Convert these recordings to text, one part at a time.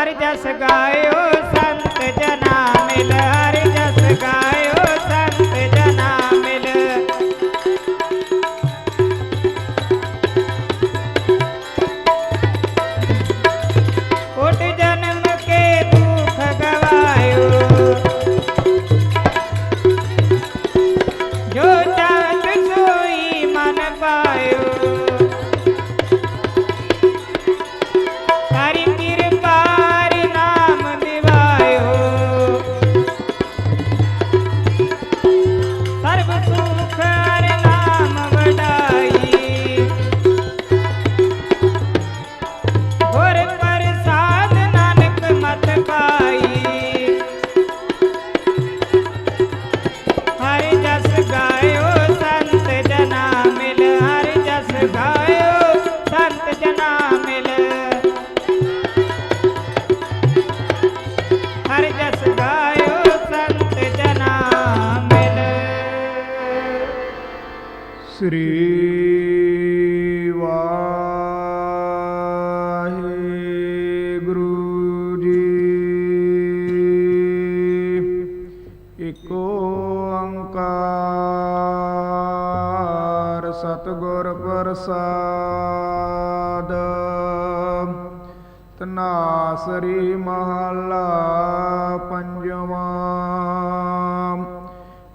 हरि जस गायो संत जना मिल हरि जस गायो। ਸ੍ਰੀ ਵਾਹਿਗੁਰੂ ਜੀ। ਇਕ ਓੰਕਾਰ ਸਤਿਗੁਰ ਪ੍ਰਸਾਦ। ਤਨਾਸਰੀ ਮਹਲਾ ਪੰਜਵਾਂ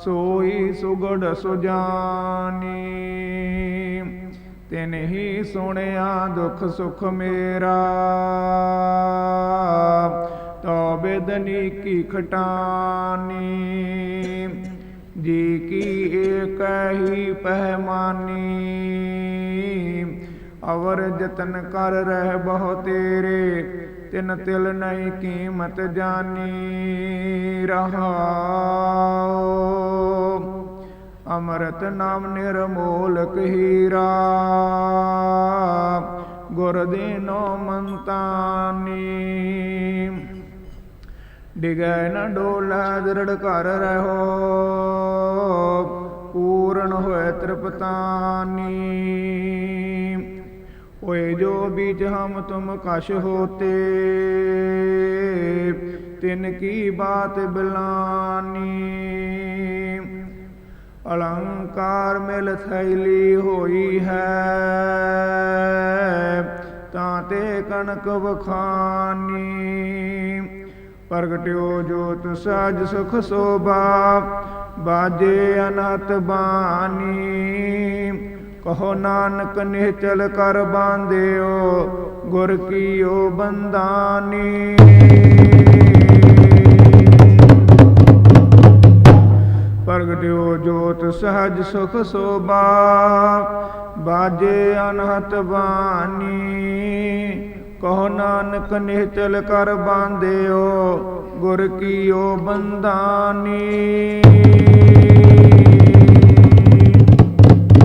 ਸੋਈ ਸੁਗੜ ਸੁਜਾਨੀ ਤਿਨ ਹੀ ਸੁਣਿਆ ਦੁਖ ਸੁਖ ਮੇਰਾ ਤੋ ਬਿਦਨੀ ਕੀ ਖਟਾਨੀ ਜੀ ਕੀ ਏਕ ਹੀ ਪਹਿਮਾਨੀ ਅਵਰ ਜਤਨ ਕਰ ਰਹਿ ਬਹੁ ਤੇਰੇ ਤਿਨ ਤਿਲ ਨਹੀਂ ਕੀਮਤ ਜਾਨੀ ਰਹਾਉ ਅੰਮ੍ਰਿਤ ਨਾਮ ਨਿਰਮੋਲਕ ਹੀਰਾ। ਗੁਰ ਦੇਨੋ ਮੰਤਾਨੀ। ਡਿਗੈ ਨ ਡੋਲਾ, ਦਰੜ ਘਰ ਰਹੋ। ਪੂਰਨ ਹੋਏ ਤ੍ਰਿਪਤਾਨੀ। ਹੋਏ ਜੋ ਬੀਜ ਹਮ ਤੁਮ ਕਸ਼ ਹੋਤੇ, ਤਿਨ ਕੀ ਬਾਤ ਬਿਲਾਨੀ। ਅਲੰਕਾਰ ਮਿਲ ਥੈਲੀ ਹੋਈ ਹੈ। ਤਾਂ ਤੇ ਕਣਕ ਵਖਾਨੀ। ਪ੍ਰਗਟਿਓ ਜੋਤ ਸਾਜ ਸੁਖ ਸੋਭਾ, ਬਾਜੇ ਅਨਹਤ ਬਾਣੀ। ਕਹੋ ਨਾਨਕ ਨਿਹਚਲ ਕਰ ਬਾਂਧਿਓ, ਗੁਰ ਕੀਓ ਬੰਦਾਨੀ ਸਹਜ ਸੁਖ ਸੋਭਾ ਬਾਜੇ ਅਨਹਤ ਬਾਣੀ। ਕਹੋ ਨਾਨਕ ਨਿਹਚਲ ਕਰ ਬਾਂਧਿਓ ਗੁਰ ਕੀਓ ਬੰਦਾਨੀ